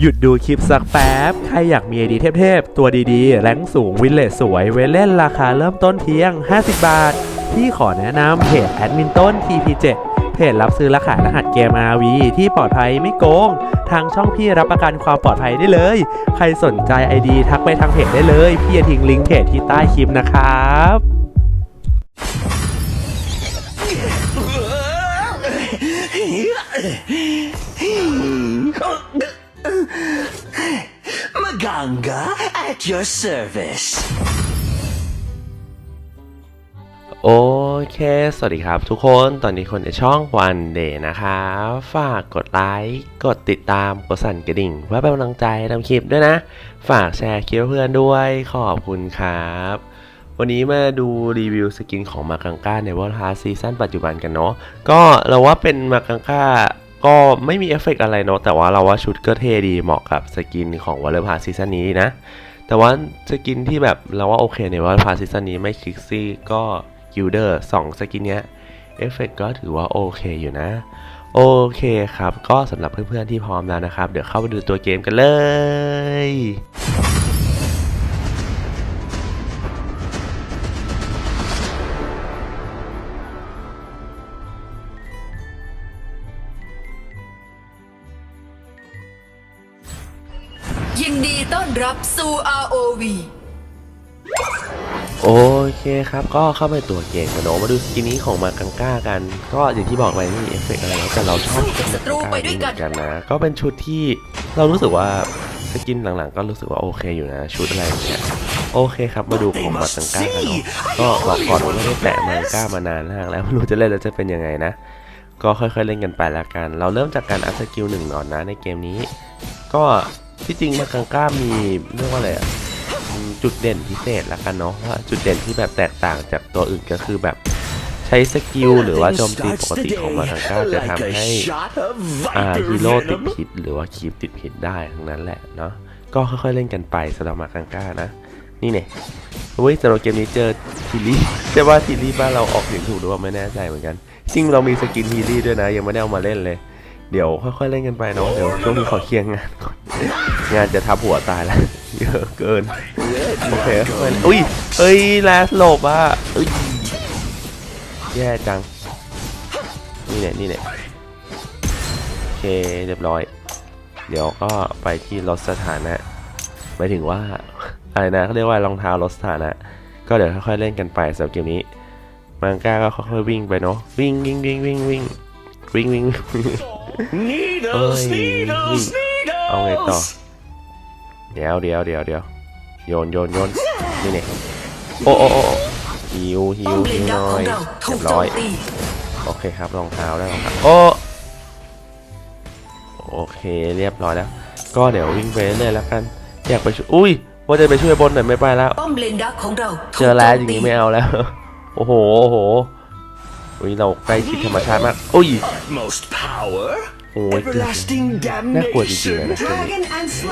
หยุดดูคลิปสักแป๊บ ใครอยากมีไอดีเทพๆ ตัวดีๆ แรงสูงวินเลสสวย เวเล่นราคาเริ่มต้นเพียง 50 บาท ที่ขอแนะนำเพจแอดมินต้น TP7 เพจรับซื้อและขายรหัสเกม RV ที่ปลอดภัยไม่โกง ทางช่องพี่รับประกันความปลอดภัยได้เลย ใครสนใจ ID ทักไปทางเพจได้เลย พี่จะทิ้งลิงก์เพจที่ใต้คลิปนะครับ manga at your service. โอเค สวัสดีครับทุกคน ตอนนี้คนในช่อง One Day นะคะฝากกดไลค์ กดติดตาม กดสั่นกระดิ่งเพื่อเป็นกำลังใจทำคลิปด้วยนะ ฝากแชร์คลิปเพื่อนด้วยขอบคุณครับ วันนี้มาดูรีวิวสกินของมากังก้าในวอลฮาซีซั่นปัจจุบันกันเนาะ ก็เราว่าเป็นมากังก้า ก็ไม่มีเอฟเฟกต์อะไรเนาะแต่ว่าเราว่าชุดก็เท่ดีเหมาะกับสกินของวอลเลอร์พาซีซั่นนี้นะ แต่ว่าสกินที่แบบเราว่าโอเคในวอลพาซีซั่นนี้ไม่คิกซี่ก็กิลเดอร์สองสกินเนี้ยเอฟเฟกก็ถือว่าโอเคอยู่นะ โอเคครับ ก็สำหรับเพื่อนๆที่พร้อมแล้วนะครับ เดี๋ยวเข้าไปดูตัวเกมกันเลย บสู่ ROV โอเคครับ ก็เข้าไปตัวเกมกันเนาะมาดูสกินนี้ของมากังก้ากัน ก็อย่างที่บอกไปไม่มีเอฟเฟกอะไรนะแต่เราชอบชุดมากังก้านี้เหมือนกันนะ ก็เป็นชุดที่เรารู้สึกว่าสกินหลังๆ ก็รู้สึกว่าโอเคอยู่นะ ชุดอะไรเงี้ยโอเคครับมาดูของมากังก้ากันเนาะก็บอกก่อนว่าไม่ได้แตะมากังก้ามานานมากแล้วไม่รู้จะเล่นแล้วจะเป็นยังไงนะ ก็ค่อยๆเล่นกันไปละกัน เราเริ่มจากการอัพสกิลหนึ่งก่อนนะในเกมนี้ ก็ ที่จริงมากังก้ามีเรียกว่าอะไรอะอืมจุดเด่นพิเศษละกันเนาะว่าจุดเด่นที่แบบแตกต่างจากตัวอื่นก็คือแบบใช้สกิลหรือว่าโจมตีปกติของมาทังก้าจะทำให้ shot of อ่า viper ฮีโร่ติด venom. พิษหรือว่าคีปติดพิษได้ทั้งนั้นแหละเนาะก็ค่อยๆเล่นกันไปสำหรับมาทังก้านะ นี่เนี่ยเฮ้ยสำหรับเกมนี้เจอทีรี่ใช่ว่าทีรี่บ้านเราออกเสียงถูกหรือว่าไม่แน่ใจเหมือนกันจริงเรามีสกินทีรี่ด้วยนะ ยังไม่ได้เอามาเล่นเลย เดี๋ยวค่อยๆเล่นกันไปเนาะเดี๋ยวช่วงนี้ขอเคลียร์งานก่อนงานจะทับหัวตายแล้วเยอะเกินโอเคอุ้ยเอ้ยแลสโลบอะแย่จังนี่เนี่ยนี่เนี่ยโอเคเรียบร้อย เดี๋ยวก็ไปที่ลดสถานะหมายถึงว่าอะไรนะเขาเรียกว่ารองเท้าลดสถานะ ก็เดี๋ยวค่อยๆเล่นกันไปสำหรับเกมนี้มังก้าก็ค่อยๆวิ่งไปเนาะวิ่งวิ่งวิ่งวิ่งวิ่ง วิ่งวิ่งวิ่ง Needles, Oi. needles, เอาไงต่อ needles. เดี๋ยวเดี๋ยวเดี๋ยวเดี๋ยวโยนโยนโยนนี่เนี่ยโอ้โอ้โอ้ฮิวฮิป้อวมเลฮินวหดักน่อขอยงเราถูเรียบกโจร้อมยตีโอเคครับรองเท้าได้รองเท้าโอ้โอเคเรียบร้อยแล้ว ก็เดี๋ยววิ่งไปเรื่อยๆแล้วกัน อยากไปช่วยอุ้ยว่าจะไปช่วยบนหน่อยไม่ไปแล้วป้อมเลนดักของเราถูกเจอแล้วอโจย่างมตีนี้ไม่เอาแล้ว โอ้โหโอ้โห อุ้ยเราใกล้ชิดธรรมชาติมากอุ้ย Utmost power. โอ้ยเกือบ Everlasting น่ากลัวจริงๆ damnation. นะเกมนี้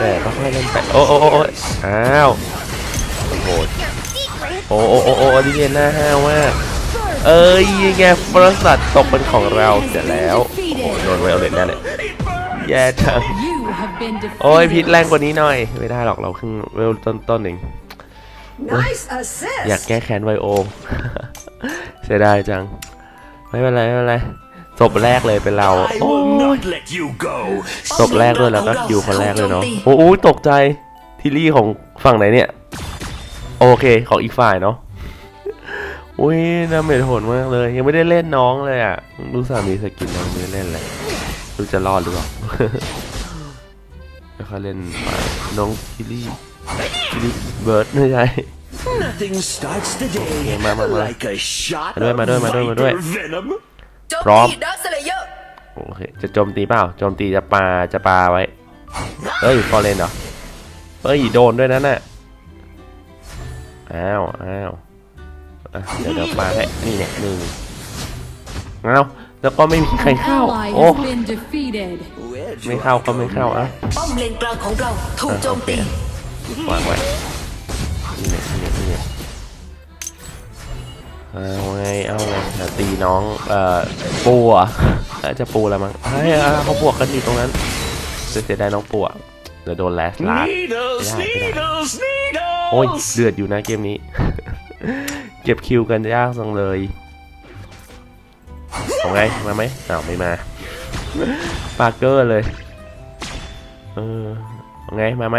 แต่ก็ค่อยเล่นไปโอ้โอ้โอ้โอ้อ้าวโอ้โหโอ้โอ้โอ้โอ้อันนี้หน้าห้าวมากเอ้ยยังไงฟรสัตตกเป็นของเราเสร็จแล้วโอ้โหโดนไวโอเลตแน่เลยแย่จัง You have been defeated. โอ้ยพิษแรงกว่านี้หน่อย ไม่ได้หรอกเราเพิ่งเวลต้นๆเอง Nice assist อยากแก้แค้นไวโอเสียดายจัง ไม่เป็นไรไม่เป็นไรศพแรกเลยเป็นเรา I โอ้ will ย not let you go. ศพแรกด้วยแล้วก็คิวคนแรกเลยเนาะโอ้ยตกใจทิลลี่ของฝั่งไหนเนี่ย โอเคของอีกฝ่ายเนาะอุ้ยน่าเมจโหดมากเลย ยังไม่ได้เล่นน้องเลยอะรู้สามีสกินแล้วไม่ได้เล่นเลยรู้จะรอดหรือเปล่าแล้วเขาเล่นมาน้องทิลลี่ทิลลี่เบิร์ดไม่ใช่ Nothing starts the day มามามา like a shot มาด้วย of มาด้วยมาด้วยมาด้วย viper venom. โจมพร้อมตีดักสเลเยอร์โอเคจะโจมตีเปล่าโจมตีจะปาจะปาไว้เฮ้ยฟอร์เรนเหรอเฮ้ยโดนด้วยนั่นน่ะอ้าวอ้าวอะเดี๋ยวเดี๋ยวปาให้นี่เนี่ยหนึ่งอ้าวแล้วก็ไม่มีใคร An เข้า ally โอ้ has been defeated. Where'd ไม่ you เข้าก็ไม่เข้าอะป้อมเลนกลางของเราถูกโจมตีวางไว้ นี่เนี่ยนี่เนี่ยนี่เนี่ยเอาไงเอาไงจะตีน้องเอ่อปูอะจะปูแล้วมั้งเฮ้ยเขาบวกกันอยู่ตรงนั้นเสียดายน้องปูอะเดี๋ยวโดนแลสลา Needles, Yeah, yeah. needles, โอ้ยเดือดอยู่นะเกมนี้ เก็บคิวกันยากจังเลยเอาไงมาไหมอ้าวไม่มาปาเกอร์เลยเออเอาไงมาไหม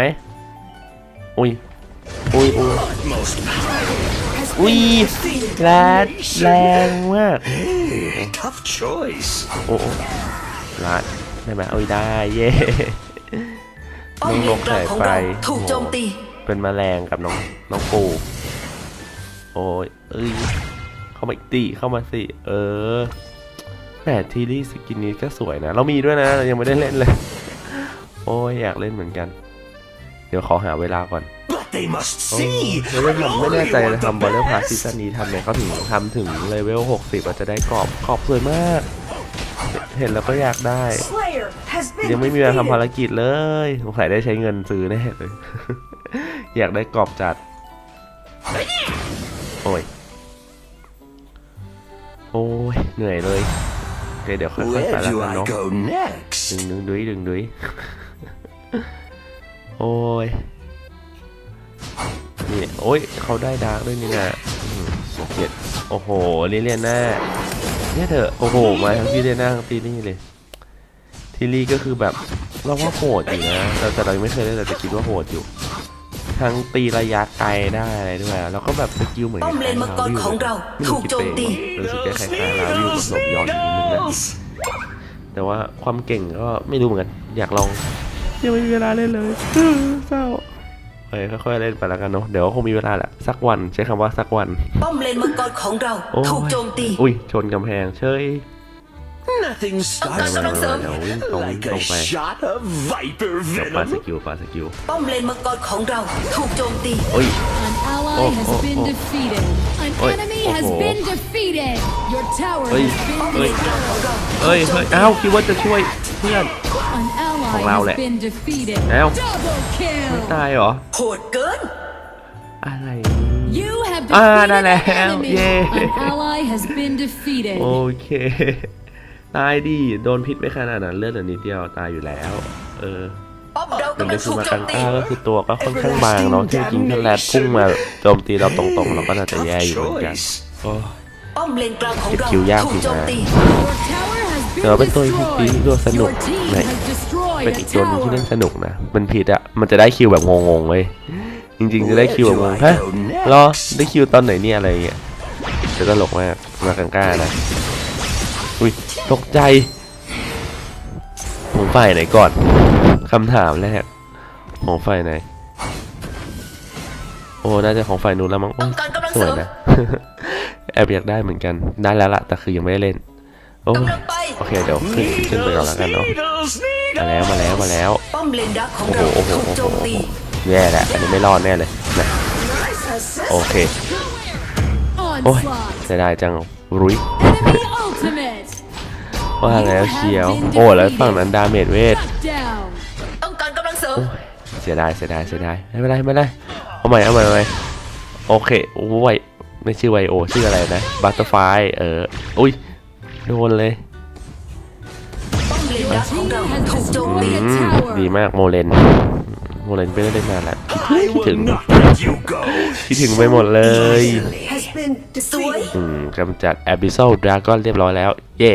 อุ้ย อุ้ยอุ้ย Utmost อุ้ยแรงแรงมาก tough choice. โอ้โอ้ลาดได้ไหมเอาได้ เย่ป้อมเลนกลางของเราถูกโจมตี เป็นแมลงกับน้องน้องปู โอ้ยเอ้ย เข้ามาอีกตีเข้ามาสิ เออแหมทีรี่สกินนี้ก็สวยนะ เรามีด้วยนะเรายังไม่ได้เล่นเลย โอ้ย อยากเล่นเหมือนกัน เดี๋ยวขอหาเวลาก่อน But they must โอ้ see. ไม่ได้ทำไม่แน่ใจเลย only ทำบอลเลอร์พา want ซี the ซั่น best. นี้ทำเนี่ยเขาถึงทำถึงเลเวล 60 อาจจะได้กรอบกรอบสวยมาก เห็นแล้วก็อยากได้ Slayer has been ยังไม่มีเวลาทำภารกิจเลยสงสัยได้ใช้เงินซื้อแน่เลย อยากได้กรอบจัด โอ้ย โอ้ย เหนื่อยเลยโอเคเดี๋ยวค่อยๆไป Where แล้ว do กัน I เนาะ go next? ดึงดึงดุยดึงดุยโอ้ย นี่โอ้ยเขาได้ดาร์กด้วยนี่นะอืมเกลียดโอ้โหเลียนหน้าเนี่ยเถอะโอ้โหมาทั้งทีเลียนหน้าทั้งทีนี่เลยทีรีก็คือแบบเราว่าโหดอยู่นะแต่แต่เรายังไม่เคยเล่นแต่จะคิดว่าโหดอยู่ ทั้งตีระยะไกลได้อะไรด้วยแล้วก็แบบสกิลเหมือนป้อมเลนมังกรของเราไม่ถูรู้กคิดโจไปมเอตีงรู้สึกคล้ายๆลาวิวกับหลบย้อนอยู่นิดนึงนะ Needles. แต่ว่าความเก่งก็ไม่รู้เหมือนกันอยากลองยังไม่มีเวลาเล่นเลยเศร้า เฮ้ยค่อยๆเล่นไปแล้วกันเนาะเดี๋ยวคงมีเวลาแหละสักวันใช้คำว่าสักวัน ป้อมเลนมังกรของเราโอ้ยถูกโจมตี อุ้ยชนกำแพงเชย Nothing starts Ang ganda ng the sum. day like a shot of viper เดี๋ยวปาส venom. กิลปาสกิลป้อมเลนมังกรของเราถูกโจมตีโอ้ย An ally Oh, has oh, been oh. defeated. An Oi, enemy oh, has oh. been defeated. Your tower Oi, has been ป้อมเลน defeated. กลางของเราเอ้ยเฮ้ยเอ้าคิดว่าจะช่วยเพื่อน An ally Không lao has lẹ. been defeated. Nào. Double ไม่ kill. ตายเหรอโหดเกินอะไร You have À, defeated đã an lẹ. enemy. Yeah. An ally has been defeated. โอเคตายดิโดนพิษไม่ขนาดนั้นเลือดเหลือนิดเดียวตายอยู่แล้ว เออป้อมเราหนึ่งกำในลังคือถูกมาโจกัมงตีก้าก็คือตัวก็ค่อนข้างบางเนาะที่จริงถ้าแรดพุ่งมาโจมตีเราตรงๆ เราก็น่าจะแย่อยู่เหมือนกัน Choice. โอ้ป้อมเลนกลางของเก็บเราคิวยากถูอยู่กโจมนะ ตี Your tower has เดี๋ยว been เป็นตัวที่ destroyed. ที่ตัวสนุก Your team ไหน has destroyed เป็น a อีกตัวหนึงที่เล่น tower. สนุกนะ มันผิดอะ มันจะได้คิวแบบงงๆเว้ย จริงๆจะได้คิวแบบงงฮะรอ ได้คิวตอนไหนเนี่ยอะไรเงี้ย จะตลกมาก มากังก้านะ อุ้ย ตกใจ ผมฝ่ายไหนก่อน คำถามแรกของฝ่ายไหน โอ้ น่าจะของฝ่ายนู้นแล้วมั้งโอ้ต้องการกำลังสเสวริยมนะ แอบอยากได้เหมือนกัน ได้แล้วล่ะ แต่คือยังไม่ได้เล่น โอ้กำลังไปโอเคเดี๋ยวขึ้นขึ้นไปก่อนแล้วกันเนาะ Needles, มาแล้วมาแล้วมาแล้วป้อมเลนดักของโอ้โหเราโอ้โหถูกโอ้โจโหมตีแย่แล้วอันนี้ไม่รอดแน่เลยนะโอเคโอ้ย Onslaught. เสียดายจังรุย Enemy ultimate. ว่าแล้วเชียว โอ้แล้วฝั่งนั้นดาเมจเวท Shut down. ต้องการกำลังเสริมโอ้ยเสียดายเสียดายเสียดายไม่เป็นไรไม่เป็นไรเอาใหม่เอาใหม่เอาใหม่โอเคโอ้ยไม่ชื่อไวโอชื่ออะไรนะบัตเตอร์ไฟเอออุ้ย โดนเลยดีมากโมเลน โมเลนไม่ได้เล่นนานแล้วคิดถึงคิดถึงไปหมดเลยอืมกำจัดแอบิโซดราก้อนเรียบร้อยแล้ว เย่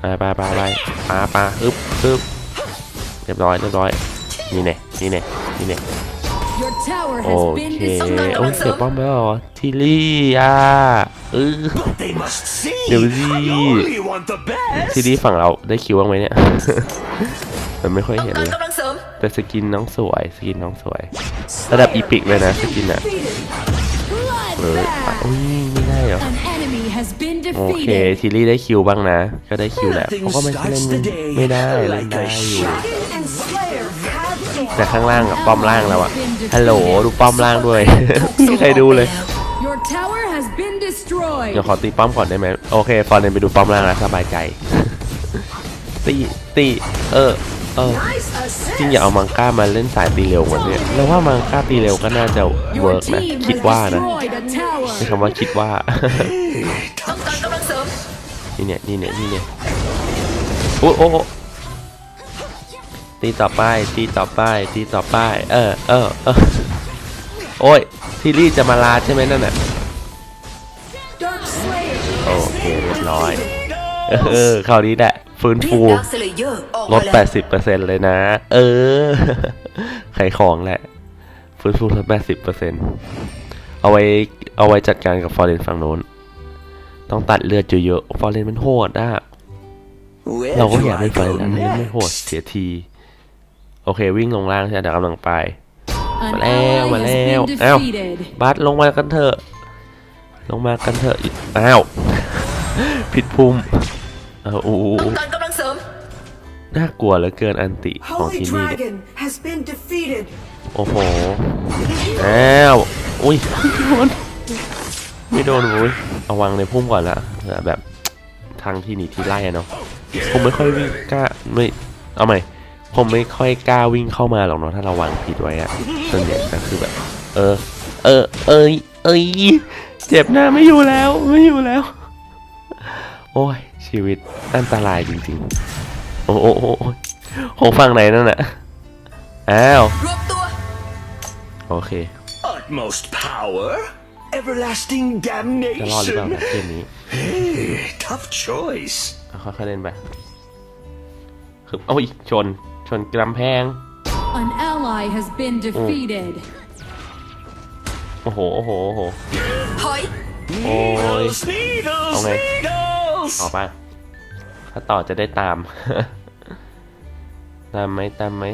ไปไปไปไปปาปาอึ๊บอึ๊บเรียบร้อยเรียบร้อยนี่เนี่ยนี่เนี่ยนี่เน่ Your tower โอ has เค been โอ้ย destroyed. เสียป้อมไปแล้วเหรอทิลลี่อะเออ But they must see. Điều gì? I only want the best. ทีนี้ฝั่งเราได้คิวบ้างไหมเนี่ย มันไม่ค่อยต้องเห็นการเลยกำลังเสริมแต่สกินน้องสวย สกินน้องสวย ระดับอีพิกเลยนะสกินอะเออ Bloodbath. อุ้ยไม่ได้เหรอ An enemy has been โอเค defeated. ทีลี่ได้คิวบ้างนะ ก็ได้คิวแหละ Nothing เขาก็ไม่ใช่เล่น starts the day ไม่ได้เล่น like ได้ a อยู่ แต่ข้างล่างอะป้อมล่างแล้วอะฮัลโหลดูป้อมล่างด้วยไม่มีใครดูเลย Your tower has been destroyed. เดี๋ยวขอตีป้อมก่อนได้ไหมโอเคฟอนเดนไปดูป้อมล่างแล้วสบายใจ ตีตีเออเออ nice assist จริงอย่าเอามังก้ามาเล่นสายตีเร็วกว่านี้แล้วว่ามังก้าตีเร็วก็น่าจะเวิ Your ร์กนะ team คิด has ว่านะ destroyed a ใช้ tower. คำว่าคิดว่าต้องการกำลังเสริมนี่เนี่ยนี่เนี่ยนี่เนี่ยโอ้โอ้โอ้ ตีต่อไป ตีต่อไป ตีต่อไป เออ เออ เออ โอ้ย ทีรี่จะมาลาใช่ไหมนั่นน่ะ โอเคเรียบร้อย เออคราวนี้แหละฟื้นฟูกดาร์คสเลเยอร์ออกลมาด80%เลยนะ เออ ขายของแหละ ฟื้นฟูลด 80%เอาไว้ เอาไว้จัดการกับฟอร์เรนฝั่งโน้น ต้องตัดเลือดเยอะๆฟอร์เรนมันโหดอะเราก็อยาก I เป็นฟอร์เรนอันนี้ไม่โหดเสียที โอเควิ่งลงล่างใช่ไหมเดี๋ยวกำลังไป An Maleo, ally has Maleo. been Ow. defeated. บัสลงมากันเถอะ ลงมากันเถอะอีกอ้าวผิดภูมิเออโอ้โหต้องการกำลังเสริมน่ากลัวเหลือเกินอันติของ Holy ที่นี่เนี่ย Dragon has been defeated. โอ้โหแล้วอุ้ยไม่โดนไม่โดนอุ้ยเอาวางในพุ่มก่อนละเผื่อแบบทางที่หนีที่ไล่อะเนาะผมไม่ค่อยวิ่งกล้าไม่เอาใหม่ ผมไม่ค่อยกล้าวิ่งเข้ามาหรอกเนาะถ้าเราวางผิดไว้อะส่วนใหญ่ก็คือแบบ เออ เออ เอ้ยเอ้ยเจ็บหน้าไม่อยู่แล้วไม่อยู่แล้ว โอ้ยชีวิตอันตรายจริงๆ โอ้โหหกฝั่งไหนนั่นน่ะอ้าวโอเค Utmost power, everlasting จะรอดหรือเปล่า damnation. นะเกมนี้ Hey, tough choice. เอาค่อยๆเล่นไปคือโอ้ยชน ชนกำแพง An ally has been defeated. โอ้โห โอ้โห โอ้โหถอย Ôi. Needles, needles, Ông này. needles. ต่อไป ถ้าต่อจะได้ตาม ตามไหมตามไหม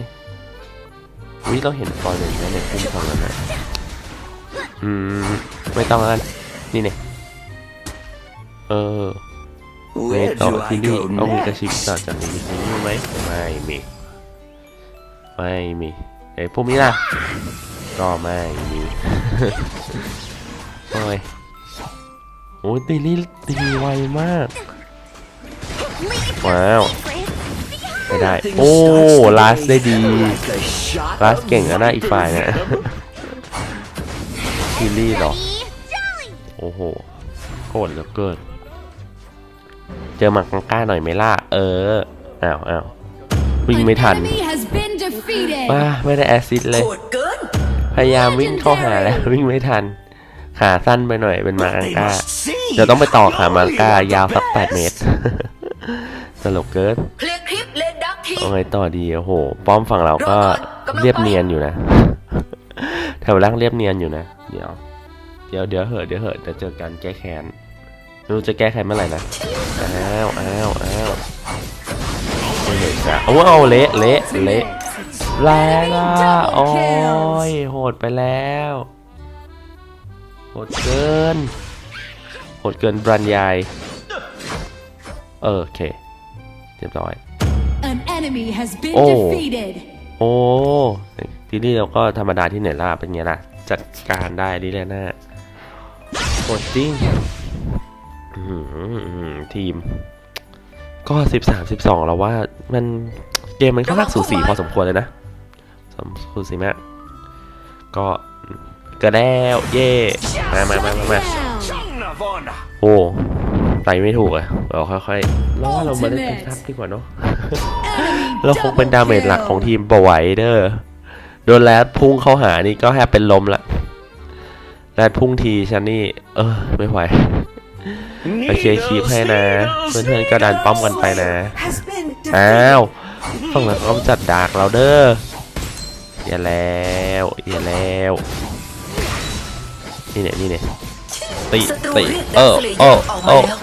วิเราเห็นฟอยล์เลยนะในพุ่มฝั่งนั้นนะอืม ไม่ต้องแล้วกันนี่เนี่ยเออ เม Where ต่อ do ที่ I นี่ go เอามีกระชิก next? ต่อจากนี้มีไหมไม่มี ไม่มีไอ้พวกนี้ล่ะ ก็ไม่มีโอ้ยโอ้ยตีนี่ตีไวมาก ว้าว ไม่ได้ โอ้ลาสได้ดี ลาสเก่งอะนะอีกฝ่ายเนี่ย venom. ซีรีส์เหรอ โอ้โหโคตรเหลือเกิน เจอหมักกังก้าหน่อยไหมล่ะ เออ อ้าวอ้าว วิ่ง An ไม่ทัน enemy has been defeated. ว้าไม่ได้แอสซิดเลยโหดเกินพยายามวิ่งเข้าหาแล้ววิ่งไม่ทัน ขาสั้นไปหน่อยเป็นหมากัง They ก้า must see เดี๋ยวต้องไปต่อขามัง I ก้า really want ยาว the สัก8 best. เมตรตลกเกินเคลียร์คลิปเลนดักทีเอาไงต่อดีโอ้โห ป้อมฝั่งเราก็รอก่อนกำลังไปเรียบเนียนอยู่นะแถวล่างเรียบเนียนอยู่นะ เดี๋ยว เดี๋ยวเดี๋ยวเหอะเดี๋ยวเหอะจะเจอกันแก้แค้นไม่รู้จะแก้แค้นเมื่อไหร่นะ อ้าวอ้าวอ้าวไม่ เห็นจ้ะโอ้เอาเละเละเละแรงอะโอ้ยโหดไปแล้ว โหดเกิน โหดเกินบรรยาย เออโอเคเรียบร้อย An enemy has been Oh. defeated. โอ้ทีนี้เราก็ธรรมดาที่ไหนล่ะเป็นไงล่ะ จัดการได้ดิเลยนะโหดจริงทีม ก็สิบสามสิบสองเราว่ามันเกมมันค่อนข้างสูสีพอสมควรเลยนะสมสูสีมาก ก็กระแล้วเย่มามามามามา Down. Son of honor. โอ้ไตไม่ถูกอะเราค่อยๆเราว่าเรามาเล่นเป็นทัพดีกว่าเนาะ Enemy เราคงเป็น double ดาเมจหลักของ kill. ทีมปะไหวเด้อโดนแรดพุ่งเข้าหานี่ก็แทบเป็นลมละแรดพุ่งทีฉันนี่ เออ ไม่ไหว โอเคคีบให้นะ เพื่อนๆก็ดันป้อมกันไปนะ Has been อ้า defeated. วฝั่งนั้นเขาจัดดาร์กเราเด้ออย่าแล้วอย่าแล้วนี่เนี่ยนี่เนี่ยตีศัตรูตีเรียกเอดาร์อคสเลเยเอออร์ออกเอมาอแล้ว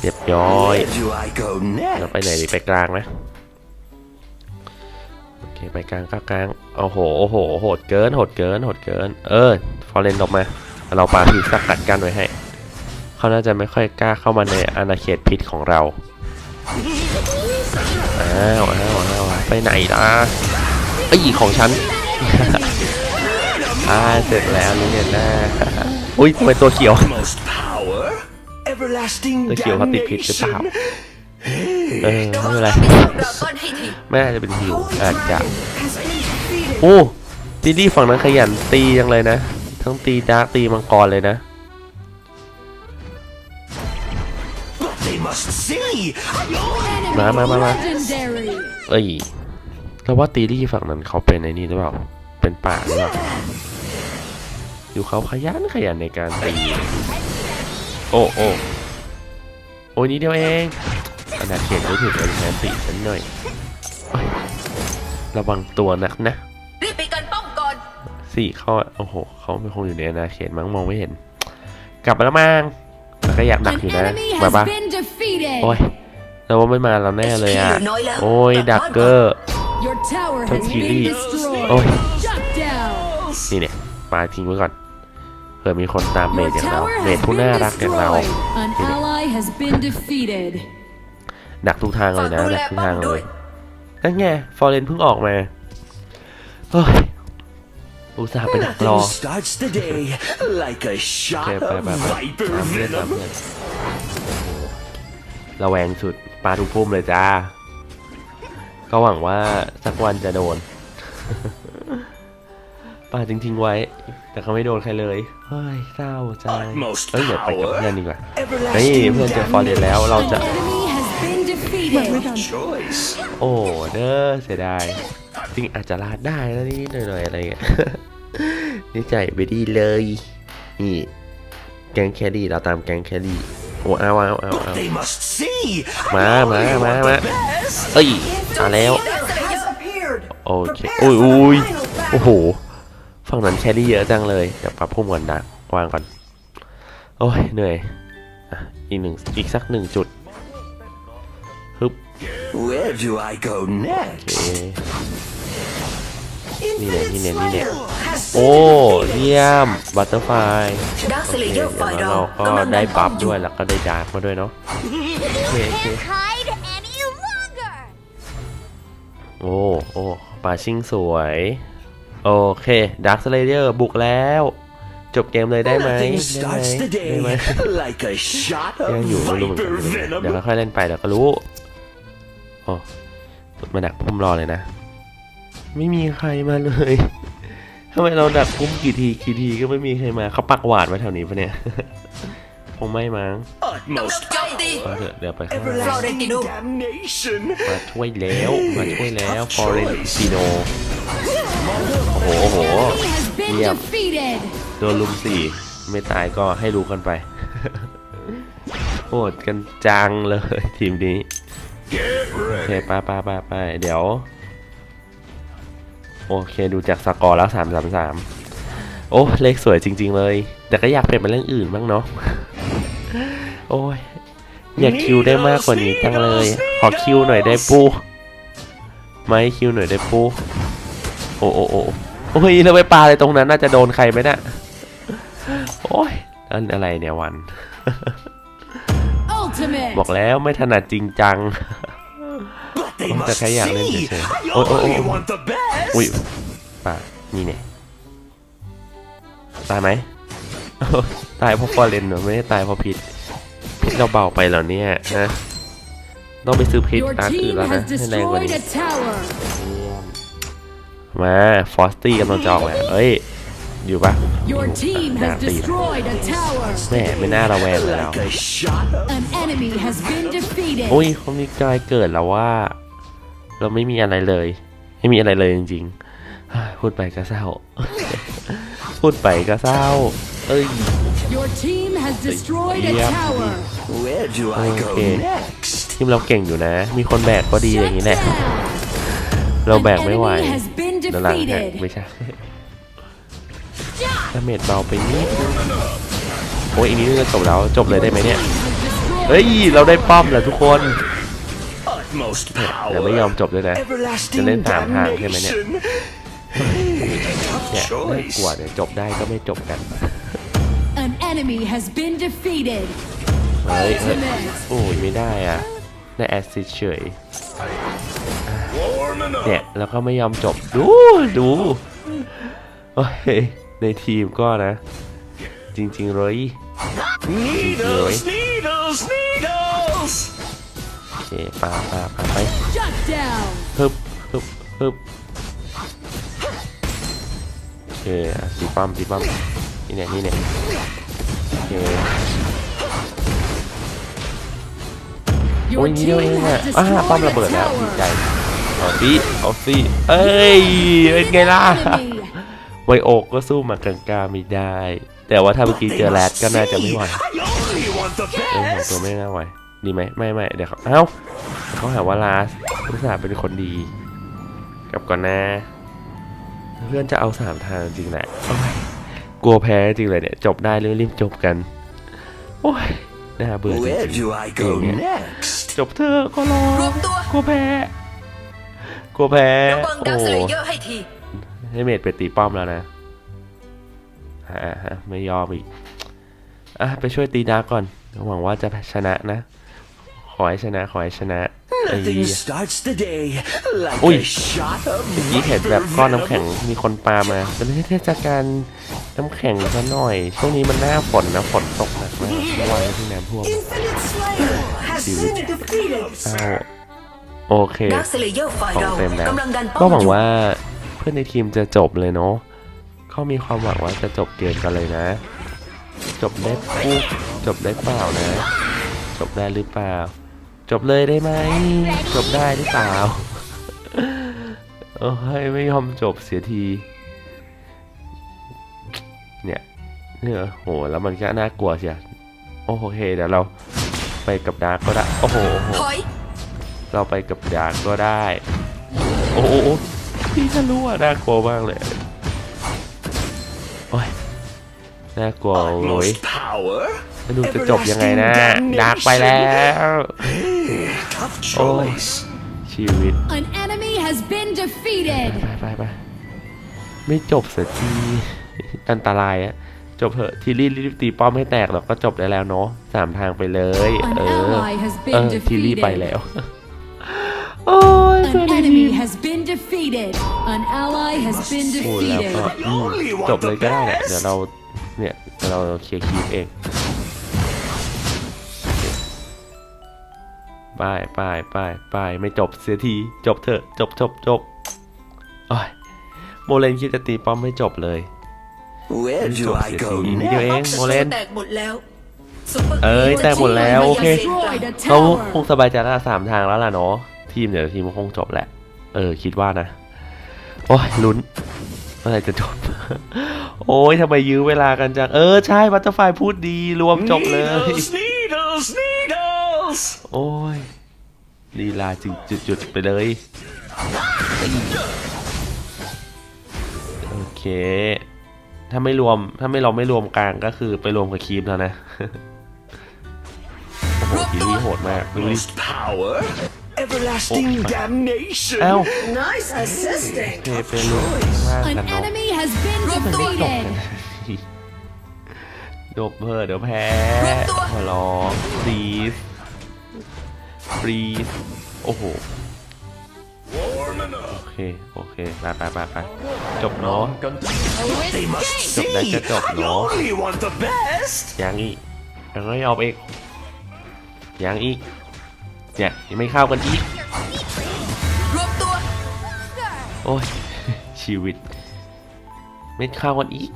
เรียบร้อย Where do I go เรา next? ไปไหนดีไปกลางไหมโอเคไปกลางก็กลางโอ้โหโอ้โหโหดเกินโหดเกินโหดเกิน เออฟอร์เรนออกมา เราปาพีสกัดกันไว้ให้ เขาน่าจะไม่ค่อยกล้าเข้ามาในอาณาเขตพิษของเรา อ้าวอ้าวอ้าวไปไหนล่ะไอ้ยของฉันอ่าเสร็จแล้วนี่เนี่ยนะอุ้ยทำไมตัวเขียว Utmost power, everlasting ตัวเขียวเขาติดพิษหรือเปล่า damnation. เออไม่เป็นไรปีศาจดราก้อนให้ทีไม่น่าจะเป็นฮิว Holy อาจจะ Dragon has been defeated. โอ้ดีดีฝั่งนั้นขยันตีจังเลยนะ ทั้งตีดาร์กตีมังกรเลยนะ But they must see. มามามามา Legendary. เอ้ยแล้วว่าตีรี่ฝั่งนั้นเขาเป็นไอ้นี่หรือเปล่า เป็นป่าหรือเปล่าอยู่เขาขยันขยันในการตี โอ้โอ้โอ้ยนี้เดียวเองขนาดเขียนไม่ถึงเลยแทนตีฉันหน่อยโอ้ยระวังตัวนักนะ สี่ข้อโอ้โหเขาไม่คงอยู่ในอาณาเขตมั้งมองไม่เห็น กลับมาแล้วมั้งแต่ก็อยากดัก An อยู่นะ enemy มา has ปะ been defeated. โอ้ยเราว่าไม่มาแล้วแน่เลยอะเหลือน้อยแล้วโอ้ยกลัดับกบ้านเกอร์ Your tower Don't has you been leave. destroyed. โอ้ย Shut down. นี่เนี่ยมาทิ้งไว้ก่อนเผื่อมีคนตามเม Your ดอย่างเรา tower เมด has ผู้ been น่ารักอย่างเรา destroyed. An นี่เนี่ย ally has been defeated. ดักทุกทางเลยนะฝากดูดัแลกทุกป้อทางมเลด้วยยนั่นไงฟอร์เรนเพิ่งออกมาเฮ้ย อุตส่าห์ไปดักรอ Nothing starts the day like a โอ shot เคไป of ไปไป viper ตามเพื่อนตาม venom. เพื่อนโอ้โหระแวงสุดปลาทุกพุ่มเลยจ้า ก็หวังว่าสักวันจะโดนปาจริงๆไว้ แต่เขาไม่โดนใครเลย เฮ้ยเศร้าใจ Utmost เอ้ยเดี๋ยวไปกับ power เพื่อนดีกว่า Everlasting นี่เพื่อนเจอฟอร์เรนแล้วเราจะ An enemy has been defeated. choice. โอ้เด้อเสียดาย จริงอาจจะลาดได้นะนิดๆหน่อยๆอะไรเงี้ยนี่ใจไม่ดีเลย นี่ แกงแครี่เราตามแกงแครี่โอ้เอาเอาเอาเอา They must see. มา I มา only มา want มา the best. เอ้ยมาแล้ว has appeared. โอเค Prepare อุ้ย for the อุ้ย final โอ้โห battle. ฝั่งนั้นแครี่เยอะจังเลยเดี๋ยวปรับพุ่มก่อนดักวางก่อน โอ้ยเหนื่อยอะอีกหนึ่งอีกสักหนึ่งจุดฮึบ Where do I go โอ next? เค Infinite Nè, nè, nè, nè, nè. Slayer has โอ้ been defeated. เยี่ยมบัตเตอร์ไฟดาร์คโอสเลเคเยอร์ฝ่ายเดี๋ยวเราเราก็กำลังได้ดันป้อบัมฟอยู่ด้วยแล้วก็ได้ดาร์กมาด้วยเนาะโอเคโอเค hide any longer. โอ้โอ้ปาชิงสวย โอเคดาร์คสเลเยอร์บุกแล้ว จบเกมเลยได้ไหม Nothing ได้ไหม starts the ได้ไหม day like a shot ยัง of อยู่ไม่รู้เหมือนกัน viper เดี๋ยว venom. ค่อยๆเล่นไปเดี๋ยวก็รู้ โอ้มาดักพุ่มรอเลยนะ ไม่มีใครมาเลยทำไมเราดักพุ่มกี่ทีกี่ทีก็ไม่มีใครมาเขาปักหวาดไว้แถวนี้ปะเนี่ยคงไม่มั้ง Utmost โจมตีเอาเถอะเดี๋ยวไปข้างล่าง everlasting Florentino. damnation. มาช่วยแล้วมาช่วยแล้วฟอเรนติโนโอ้โหโอ้โห Enemy has been Yep. defeated. โดนลุมสี่ไม่ตายก็ให้รู้กันไปโหดกันจังเลยทีมนี้ Get โอเค ready. ไปไปไปไปเดี๋ยว โอเคดูจากสกอร์แล้วสามสามสามโอ้เลขสวยจริง ๆ เลย แต่ก็อยากเปลี่ยนเป็นเรื่องอื่นบ้างเนาะโอ้ยอยากคิวได้มากกว่านี้จังเลย ขอคิวหน่อยได้ปูไหมคิวหน่อยได้ปูโอ้โอ้โอ้โอ้ยแล้วไปปลาอะไรตรงนั้นน่าจะโดนใครไหมเนะ่ะโอ้ยอันอะไรเนี่ยวัน Ultimate. บอกแล้วไม่ถนัดจริงจัง But they Ủa, must ta thấy dạng lên see. vậy trời. I Ôi, ôi, only ôi. want the best. อุ้ยป่านี่เนี่ยตายไหมตายเพราะฟอร์เรนเหรอไม่ได้ตายเพราะพิษพิษเราเบาไปเหรอเนี่ยนะต้องไปซื้อพิษ Your ตาอื่น team แล้วนะ has ให้แรงกว่า destroyed นี้ a tower. มาฟอสตี้กำลังจะออกแล้วเอ้ย อยู่ปะ Your team has Dạ, tùy. destroyed a tower. แม่ไม่น่าระแวงเลยเรา Like a shot of An enemy has been defeated. อุ้ยเขามีกายเกิดแล้วว่า เราไม่มีอะไรเลย ไม่มีอะไรเลยจริงๆฮ่าพูดไปก็เศร้า พูดไปก็เศร้า เอ้ย Your team has destroyed a Yep. tower. Where do I go Okay. next? ทีมเราเก่งอยู่นะ มีคนแบกก็ดีอย่างนี้แหละ down. เราแบกไม่ไหว An enemy has been ด้านหลังฮะ defeated. ไม่ใช่ ดาเมจเบาไปนิดนึงโอ้ยอีกนิดนึงก็จบแล้วจบเลยได้ไหมเนี่ย Has destroyed เฮ้ย เราได้ป้อมแล้วทุกคน Utmost เดี๋ยวไม่ยอม power. จบด้วยนะ จะ Everlasting เล่นตามทางใช่ไหมเนี่ย damnation. เนี่ย Tough น่ากลัว choice. เนี่ยจบได้ก็ไม่จบกัน An enemy has been defeated. เฮ้ยเฮ้ย Ultimate. โอ้ยไม่ได้อะได้แอสซิสเฉย Warming เนี่ย up. แล้วก็ไม่ยอมจบดูดูโอ้ย ในทีมก็นะ จริงๆเลย Needles, needles, needles. โอเคปาปาปาไป Shut down. ฮึบฮึบฮึบโอเคอะตีป้อมตีป้อมนี่เนี่ยนี่เนี่ยโอเคโอ้ Your ยนี่เดียวเอง team อะ has อ่าป้อม destroyed ระเบิด a แล้วดีใจ tower. เอาสิเอาสิเอ้ยเป็นไงล่ะ Enemy. ไวโอกก็สู้มากางกาไม่ได้ แต่ว่าถ้าเมื่อกี้เจอแรดก็น่าจะไม่ไหว I only want the เออของ best. ตัวไม่น่าไหวดีไหมไม่ไม่เดี๋ยวเขาเอ้าเขาหาว่าลาสอุตส่าห์เป็นคนดีกลับก่อนนะ เพื่อนจะเอาสามทางจริงแหละโอ้ยกลัวแพ้จริงเลยเนี่ยจบได้รีบๆจบกัน โอ้ยน่าเบื่อจ Where ริง do I go next? ๆจบเธอะก็รอรวมตัวกลัวแพ้กลัวแพ้ระวังดัโอ้กสเลเยอร์ ให้ทีให้เมดไปตีป้อมแล้วนะฮะฮะไม่ยอมอีก อะ ไปช่วยตีดาร์กก่อน หวังว่าจะชนะนะ ขอให้ชนะ ขอให้ชนะไอ้ Nothing starts the day like Ui. a shot of ยี่เห็นแบบก้อนน้ำแข็งมีคนปามาเป็นเทศกาลน้ำแข็งซะหน่อย ช่วงนี้มันหน้าฝนนะ ฝนตกหนักมากเมื่อวานที่น้ำท่วม Infinite Slayer has been defeated. อ้าวโอเคดักสเลเยอร์ฝ่ายของเราเต็มแล้วกำลังดันป้อมก็หวังอยู่ว่า เพื่อนในทีมจะจบเลยเนาะเขามีความหวังว่าจะจบเกมกันเลยนะ จบได้ปุ๊บจบได้เปล่านะ จบได้หรือเปล่า จบเลยได้ไหม จบได้หรือเปล่าโอ้ยไม่ยอมจบเสียที เนี่ยเนี่ยโหแล้วมันก็น่ากลัวเชียโอเคเดี๋ยวเราไปกับดาร์กก็ได้ โอ้โหโอ้โหถอยเราไปกับดาร์กก็ได้ โอ้โห พี่จะรู้อะน่ากลัวมากเลยโอ้ยน่ากลัวโว้ย utmost power. ไม่รู้จะจบยังไงนะดาร์กไปแล้ว Tough choice. ชีวิต An enemy has been defeated. ไปไปไปไม่จบสักทีอันตรายอะจบเถอะทีรีรีบตีป้อมให้แตกแล้วก็จบได้แล้วเนาะสามทางไปเลย An เออ ally has เอ been อทีรี defeated. ไปแล้ว โอ้ยเพื่อน An ในที enemy ม has been defeated. An ally has been โอ้แล้ว defeated. ก็อืมจบเลยก็ได้แหละเดี๋ยวเราเนี่ยเดี๋ยวเราเคลียร์คีปเองไปไปไปไปไม่จบเสียทีจบเถอะจบจบจบโอ้ยโมเลนคิดจะตีป้อมไม่จบเลย Where ไม่จ do บ I เสีย go ทีนิดเดียวเอง next? โมเลน แตกหมดแล้วซุปเปอร์เอ้ยแตกหมดแล้วโอเค Destroyed a เขาคง tower. สบายใจแล้วล่ะสามทางแล้วล่ะเนาะทีมเดี๋ยวทีมคงจบแหละ เออ คิดว่านะ โอ้ยลุ้นเมื่อไหรจะจบ โอ้ยทำไมยื้อเวลากันจัง เออ ใช่บัตเตอร์ไฟพูดดีรวมจบเลย Needles, needles, needles. โอ้ยลีลาจึงจุดๆไปเลย โอเค ถ้าไม่รวม ถ้าไม่เราไม่รวมกลางก็คือไปรวมกับคีมแล้วนะ โอ้โหทีนี้โหดมากดูดิ Utmost power. Everlasting Oh. damnation. เอ้า Nice assisting. โอเคไปรวมมากกัน An เนาะ enemy has been จบ defeated. จบเพื่อะเดี๋ยวแพ้ขอร้องฟรีสฟรีสโอ้โห โอเค โอเค ไปไปไปไปจบเนาะ They must Chụp đây see. cho chụp I nó. only want the best. ยังอีกยังไม่ยอมอีกยังอีก เนี่ยยังไม่เข้ากันอีกรวมตัวโอ้ยชีวิต ไม่เข้ากันอีก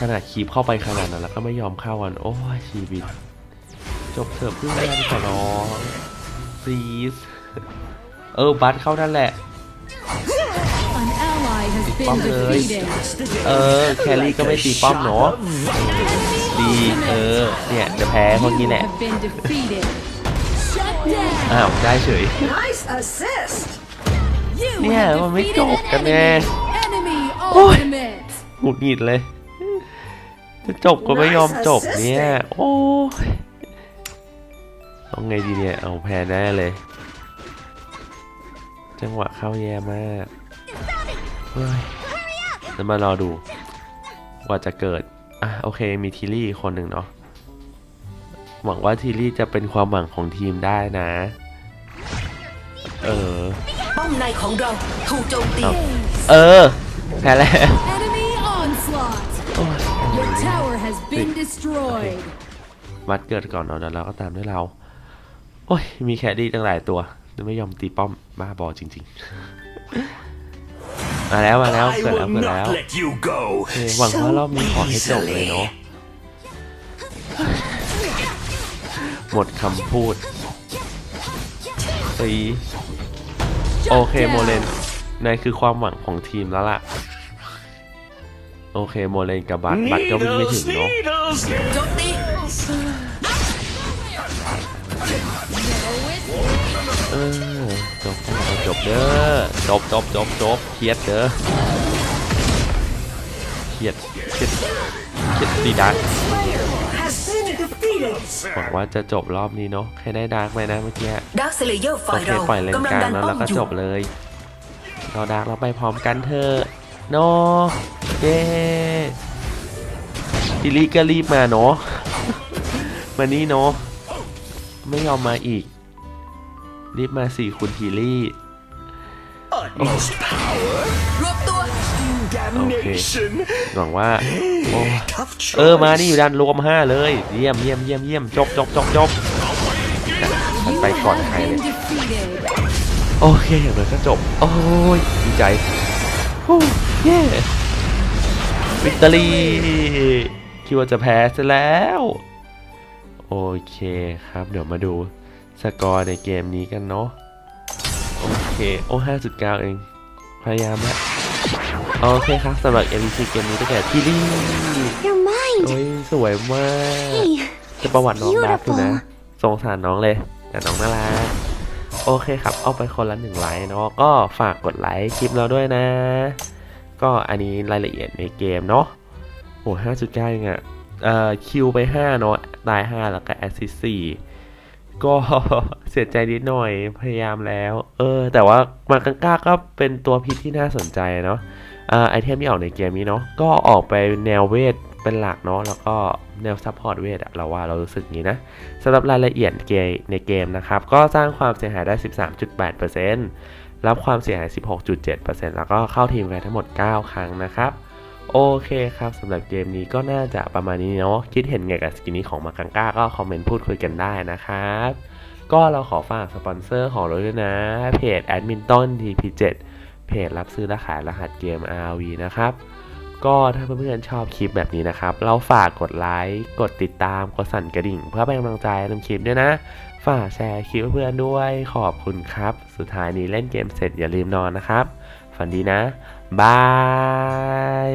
ขนาดคีบเข้าไปขนาดนั้นแล้วก็ไม่ยอมเข้ากันโอ้ยชีวิต จบเถอะเพื่อนขอร้อง please เออบัสเข้านั่นแหละ An ally has been Bom ơi. defeated. เออ แครี่ก็ไม่ตีป้อมเนาะ ดีเออเนี่ยจะแพ้พวกนี้ You แหละ have been defeated. Shut down. อ้าวได้เฉย Nice assist. You Yeah, have mà mấy defeated chột an cả nè. enemy. Enemy Ôi. ultimate. หงุดหงิดเลย จะจบก็ไม่ยอมจบเนี่ยโอ้ยเอาไงดีเนี่ยเอาแพ้แน่เลย จังหวะเข้าแย่มากเฮ้ยจะมารอดูกว่าจะเกิด อะโอเคมีทีรี่อีกคนหนึ่งเนาะหวังว่าทีรี่จะเป็นความหวังของทีมได้นะ เออป้อมในของเราถูกโจมตีครับเออแพ้แล้ว Enemy onslaught. โอ้ย Your tower has been destroyed. วัดเกิดก่อนเนาะแล้วเราก็ตามด้วยเรา โอ้ย มีแคดดี้ตั้งหลายตัว ไม่ยอมตีป้อมบ้าบอจริง ๆ มาแล้วมาแล้ว I เกิดแล้ว will เกิดแล้ว not let you go. โอเคหวังว่ารอบนี้ขอให้จบเลยเนาะหมดคำพูดตีโอเคโมเลนนายคือความหวังของทีมแล้วล่ะ โอเคโมเลนกับบัตบัตก็วิ่งไม่ถึ Needles, งเนาะ needles, โจมตีเออ จบจบเด้อจบจบจบจบเครียดเด้อเครียดเครียดเครียดสีดัก Has been defeated. หวังว่าจะจบรอบนี้เนาะใครได้ดาร์กไหมนะเมื่อกี้ดาร์คเซเลเยอร์โอฝ่ายเคเราปล่อยเลนกำลังกลางดันแล้วป้อแล้วมก็อจยู่บเลย เราดาร์กเราไปพร้อมกันเถอะโนเย้ทีรีก็รีบมาเนาะมานี่เนาะไม่ยอมมาอีก รีบมาสี่คุณทีรี่ utmost power, รวบตัว damnation. หวังว่า โอ้ Tough เออ มา choice. นี่อยู่ด้านรวมห้าเลย เยี่ยมเยี่ยมเยี่ยมเยี่ยมจบจบจบจบมันไปก่อนใครเลย Been defeated. โอเคอย่างน้อยก็จบ โอ้ยดีใจฮู้เย้วิกตอรี่คิดว่าจะแพ้ซะแล้ว โอเคครับ เดี๋ยวมาดูสกอร์ในเกมนี้กันเนาะโอ เค โอ้ห้าจุดเก้าเอง พยายามละโอเคครับสำหรับ MVP เกมนี้ตั้งแต่ที่นี่ You're mine. โอ้ยสวยมาก Hey, จะประวัติน้องดับดูนะ Beautiful สงสารน้องเลย แต่น้องน่ารัก โอเคครับ เอาไปคนละหนึ่งไลค์เนาะ ก็ฝากกดไลค์คลิปเราด้วยนะ ก็อันนี้รายละเอียดในเกมเนาะโหห้าจุดเก้าเองอะเอ่อคิวไปห้าเนาะ ตายห้าแล้วก็แอสซิสสี่ ก็เสียใจนิดหน่อยพยายามแล้ว เออ แต่ว่ามากังก้าก็เป็นตัวพิษที่น่าสนใจเนาะอ่าไอเทมที่ออกในเกมนี้เนาะก็ออกไปแนวเวทเป็นหลักเนาะแล้วก็แนวซัพพอร์ตเวทอะเราว่าเรารู้สึกงนี้นะสำหรับรายละเอียดเกมในเกมนะครับ ก็สร้างความเสียหายได้ 13.8%รับความเสียหาย 16.7%แล้วก็เข้าทีมกันทั้งหมด 9 ครั้งนะครับ โอเคครับสำหรับเกมนี้ก็น่าจะประมาณนี้เนาะคิดเห็นไงกับสกินนี้ของมากังก้าก็คอมเมนต์พูดคุยกันได้นะครับ ก็เราขอฝากสปอนเซอร์ของเราด้วยนะ เพจแอดมินต้น TP7 เพจรับซื้อและขายรหัสเกม RV นะครับก็ถ้าเพื่อนๆชอบคลิปแบบนี้นะครับ เราฝากกดไลค์กดติดตามกดสั่นกระดิ่ง เพื่อเป็นกำลังใจทำคลิปด้วยนะ ฝากแชร์คลิปเพื่อนด้วยขอบคุณครับ สุดท้ายนี้เล่นเกมเสร็จอย่าลืมนอนนะครับ ฝันดีนะ บาย